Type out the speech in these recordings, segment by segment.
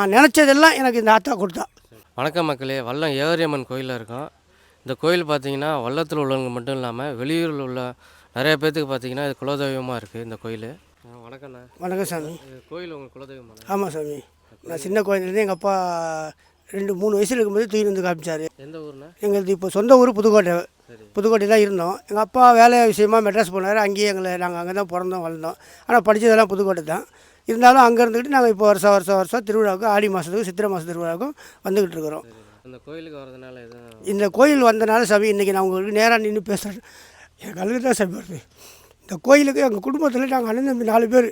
நான் நினச்சதெல்லாம் எனக்கு இந்த ஆத்தா கொடுத்தா. வணக்கம் மக்களே வல்லம் ஏவரியம்மன் கோயிலில் இருக்கோம். இந்த கோயில் பார்த்தீங்கன்னா வல்லத்தில் உள்ளவங்க மட்டும் இல்லாமல் வெளியூரில் உள்ள நிறைய பேர்த்துக்கு பார்த்தீங்கன்னா இது குலதெய்வமாக இருக்குது இந்த கோயில். வணக்கண்ணா வணக்கம் சாமி. கோயில் உங்கள் குலதெய்வமான ஆமாம் சாமி. நான் சின்ன குழந்தைலேருந்து எங்கள் அப்பா ரெண்டு மூணு வயசில் இருக்கும்போது தூக்கி வந்து காமிச்சார். எந்த ஊர்ண்ணா? எங்களுக்கு இப்போ சொந்த ஊர் புதுக்கோட்டை. புதுக்கோட்டை தான் இருந்தோம். எங்கள் அப்பா வேலை விஷயமா மெட்ராஸ் போனார். அங்கேயே எங்களை நாங்கள் அங்கே தான் பிறந்தோம் வளர்ந்தோம். ஆனால் படித்ததெல்லாம் புதுக்கோட்டை தான். இருந்தாலும் அங்கே இருந்துக்கிட்டு நாங்கள் இப்போ வருஷம் வருஷம் வருஷம் திருவிழாவுக்கு ஆடி மாதத்துக்கு சித்திரை மாத திருவிழாவுக்கும் வந்துக்கிட்டு இருக்கிறோம். அந்த கோயிலுக்கு வரதுனால இந்த கோயில் வந்தனால சாமி இன்றைக்கி நான் உங்களுக்கு நேராக நின்று பேசுகிறேன் எனக்கு அழுகு தான் சாமி வருது. இந்த கோயிலுக்கு எங்கள் குடும்பத்தில் நாங்கள் அண்ணன் தம்பி நாலு பேர்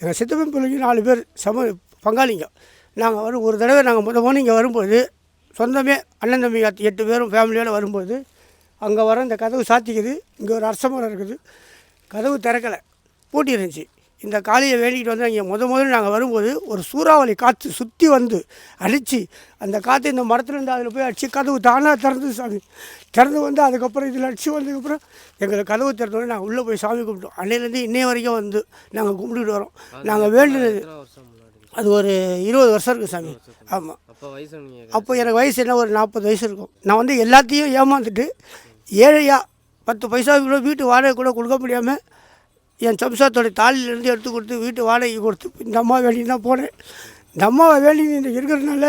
எங்கள் சித்தப்பன் பிள்ளைங்க நாலு பேர் சம பங்காளிங்க. நாங்கள் வரும் ஒரு தடவை நாங்கள் முத போன இங்கே வரும்போது சொந்தமே அண்ணன் தம்பி எட்டு பேரும் ஃபேமிலியோடு வரும்போது அங்கே வர இந்த கதவு சாத்திக்குது இங்கே ஒரு அரச மரம் இருக்குது. கதவு திறக்கலை. பூட்டி இருந்துச்சு. இந்த காளியை வேண்டிக்கிட்டு வந்து இங்கே முத முதல்ல நாங்கள் வரும்போது ஒரு சூறாவளி காற்று சுற்றி வந்து அடித்து அந்த காற்று இந்த மரத்துலேருந்து அதில் போய் அடித்து கதவு தானாக திறந்து சாமி. திறந்து வந்து அதுக்கப்புறம் இதில் அடித்து வந்ததுக்கப்புறம் எங்களுக்கு கதவு திறந்தோடனே நாங்கள் உள்ளே போய் சாமி கும்பிட்டோம். அன்னையிலேருந்து இன்னைய வரைக்கும் வந்து நாங்கள் கும்பிட்டுட்டு வரோம். நாங்கள் வேண்டினது அது ஒரு இருபது வருஷம் இருக்குது சாமி. ஆமாம் அப்போ எனக்கு வயசு என்ன ஒரு நாற்பது வயசு இருக்கும். நான் வந்து எல்லாத்தையும் ஏமாந்துட்டு ஏழையா பத்து பைசா கூட வீட்டு வாடகை கூட கொடுக்க முடியாமல் என் சம்சாரத்தோடைய தாலியிலேருந்து எடுத்து கொடுத்து வீட்டு வாடகை கொடுத்து இந்த அம்மா வேண்டி தான் போனேன். இந்த அம்மாவை வேண்டி இன்றைக்கி இருக்கிறதுனால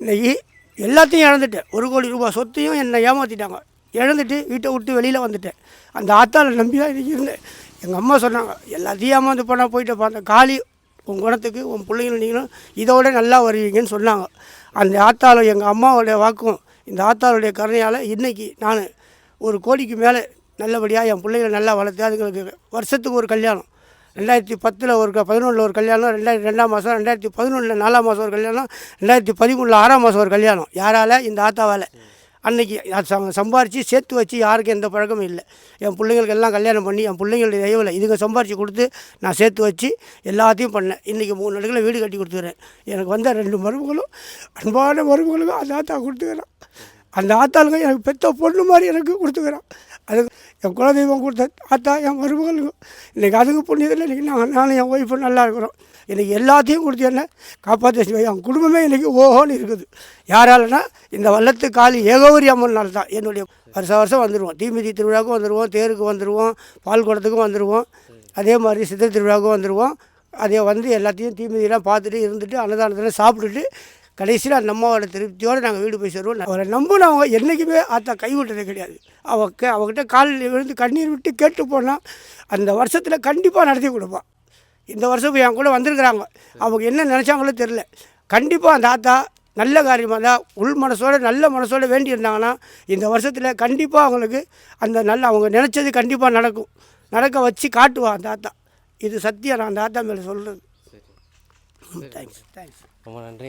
இன்றைக்கி எல்லாத்தையும் இழந்துட்டேன். ஒரு கோடி ரூபாய் சொத்தையும் என்னை ஏமாற்றிட்டாங்க இழந்துட்டு வீட்டை விட்டு வெளியில் வந்துட்டேன். அந்த ஆத்தாவில் நம்பி தான் இன்றைக்கி இருந்தேன். எங்கள் அம்மா சொன்னாங்க எல்லாத்தையும் ஏமாந்து போனால் போயிட்டு அந்த காளி உன் குணத்துக்கு உன் பிள்ளைங்களும் நீங்களும் இதோட நல்லா வருவீங்கன்னு சொன்னாங்க. அந்த ஆத்தாவில் எங்கள் அம்மாவோடைய வாக்கும் இந்த ஆத்தாளுடைய கருணையால் இன்றைக்கி நான் ஒரு கோடிக்கு மேலே நல்லபடியாக என் பிள்ளைகளை நல்லா வளர்த்து அதுங்களுக்கு வருஷத்துக்கு ஒரு கல்யாணம். ரெண்டாயிரத்தி பத்தில் ஒரு பதினொன்றில் ஒரு கல்யாணம் ரெண்டாயிரத்தி ரெண்டாம் மாதம் ரெண்டாயிரத்தி பதினொன்றில் நாலாம் மாதம் ஒரு கல்யாணம் ரெண்டாயிரத்தி பதிமூணில் ஆறாம் மாதம் ஒரு கல்யாணம். யாரால்? இந்த ஆத்தாவால். அன்றைக்கி அது சம்பாரித்து சேர்த்து வச்சு யாருக்கும் எந்த பழக்கமும் இல்லை. என் பிள்ளைங்களுக்கு எல்லாம் கல்யாணம் பண்ணி என் பிள்ளைங்களுடைய தயவில் இதுங்க சம்பாரித்து கொடுத்து நான் சேர்த்து வச்சு எல்லாத்தையும் பண்ணேன். இன்றைக்கி மூணு நடுக்கில் வீடு கட்டி கொடுத்துக்கிறேன் எனக்கு வந்த ரெண்டு மருமகளும் அன்பான மருமகளுக்கும் அந்த ஆத்தா கொடுத்துக்கிறேன். அந்த ஆத்தாளுங்க எனக்கு பெத்த பொண்ணு மாதிரி எனக்கு கொடுத்துக்கிறான். அது என் குலதெய்வம் கொடுத்த ஆத்தா என் மருமகளுக்கும் இன்றைக்கி அதுக்கு புண்ணியத்தில் இன்றைக்கி நாங்கள் நானும் என் ஒய்ஃபும் நல்லா இருக்கிறோம். இன்றைக்கி எல்லாத்தையும் கொடுத்து என்ன காப்பாற்றி என் குடும்பமே இன்றைக்கி ஓஹோன்னு இருக்குது. யாராலனா இந்த வல்லத்து காலி ஏகோவரி அம்மனால் தான் என்னுடைய வருஷ வருஷம் வந்துடுவோம் தீமிதி திருவிழாவுக்கும் வந்துடுவோம் தேருக்கு வந்துடுவோம் பால் குடத்துக்கும் வந்துடுவோம் அதே மாதிரி சித்திரை திருவிழாவுக்கும் வந்துடுவோம் அதே வந்து எல்லாத்தையும் தீமிதியெல்லாம் பார்த்துட்டு இருந்துட்டு அன்னதானத்தில் சாப்பிட்டுட்டு கடைசியில் அந்த அம்மாவோட திருப்தியோடு நாங்கள் வீடு போய் சேருவோம். அவரை நம்பினவங்க என்றைக்குமே ஆத்தா கைவிட்டதே கிடையாது. அவ க அவகிட்ட காலில் விழுந்து கண்ணீர் விட்டு கேட்டு போனால் அந்த வருஷத்தில் கண்டிப்பாக நடத்தி கொடுப்பான் இந்த வருஷம் என் கூட வந்திருக்கிறாங்க. அவங்க என்ன நினச்சாங்களோ தெரில கண்டிப்பாக அந்த ஆத்தா நல்ல காரியமாக தான் உள் மனசோட நல்ல மனசோட வேண்டி இருந்தாங்கன்னா இந்த வருஷத்தில் கண்டிப்பாக அவங்களுக்கு அந்த நல்ல அவங்க நினச்சது கண்டிப்பாக நடக்கும். நடக்க வச்சு காட்டுவா அந்த ஆத்தா. இது சத்தியம். நான் அந்த ஆத்தா மேலே சொல்கிறது தேங்க்ஸ் தேங்க்ஸ் ரொம்ப நன்றி.